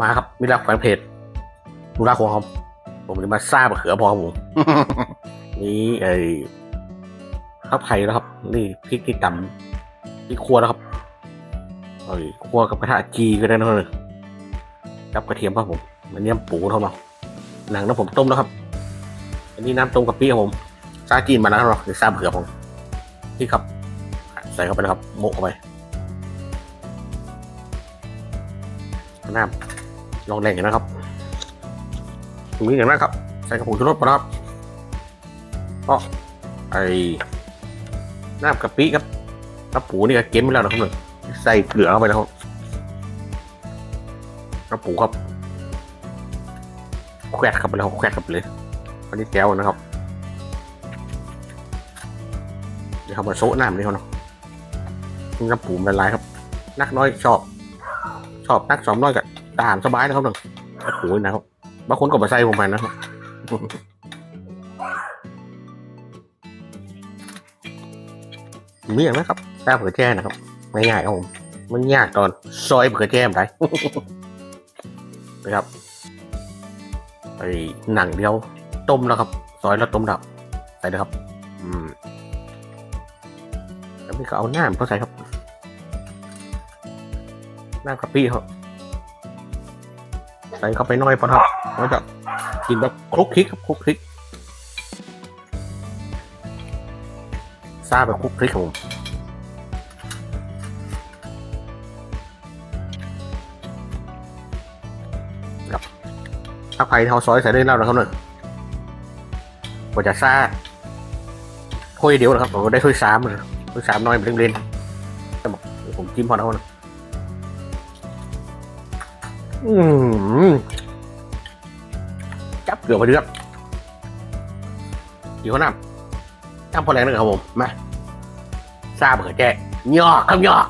มาครับมิรักแฟนเพจดูรักของผมผมจะมาซ่าบะเขือพอครับผมนี่ไอ้ข้าวไผ่นะครับ นี่พริกที่ตำพริกคั่วนะครับเอ้ยคั่วกับกระทะจีก็ได้นะเลยกับกระเทียมครับผมมันเนี้ยปูเท่านั้นหนังนะผมต้มแล้วครับ อันนี้น้ำต้มกะปิครับผมซาจีนมาแล้วครับหรือซาบะเขือผมนี่ครับ ใส่เข้าไปนะครับโมกเข้าไปน้ำ ลองแรงกันนะครับตรงนี้เห็นไหมครับ ใส่กระปุกชูรสไปนะครับก็ไอ้น้ำกะปิครับกระปูนี่ก็เก็บไว้แล้วนะครับหนึ่งใส่เกลือเข้าไปแล้วครับกระปูครับแควดเข้าไปแล้วแควดเข้าไปเลยอันนี้แก้วนะครับเดี๋ยวเขามาโซะน้ำนี่เขาเนาะน้ำปูละลายครับ นักน้อยชอบ ชอบนักสอมน้อยกัน ตามสบายนะครับหนึ่งน้ำปูนี่นะครับบางคนก็มาใส่ผมไปนะครับมีอย่างนะครับแซ่บเผือแจ้นะครับไม่ง่ายครับผมมันยากตอนซอยเผือแจ้มไปนะครับไอ้หนังเดียวต้มแล้วครับ ซอยแล้วต้มดับใส่เลยครับ อืมแล้วนี่ก็เอาหน้ำเขาใส่ครับหน้ำกะปิครับ ใส่เข้าไปหน้อยพอครับแล้วจะกินแบบคลุกคลิกครับคลุกคลิกซาแบบคลุกคลิกครับผมครับถ้าใครเทาซอยใส่ได้แล้วนะครับหนึ่งกว่าจะซาถ้วยเดียวนะครับผมได้ถ้วยสามเลยถ้วยสามน้อยเป็นเล่นๆแต่อกเดี๋ยวผมจิ้มพอแล้วนะ อืมจับเกลือไปเดือดอยู่ข้างหน้าจำพอแรงนะครับผม มาซาเบื่อแจ้ยอกครับยอก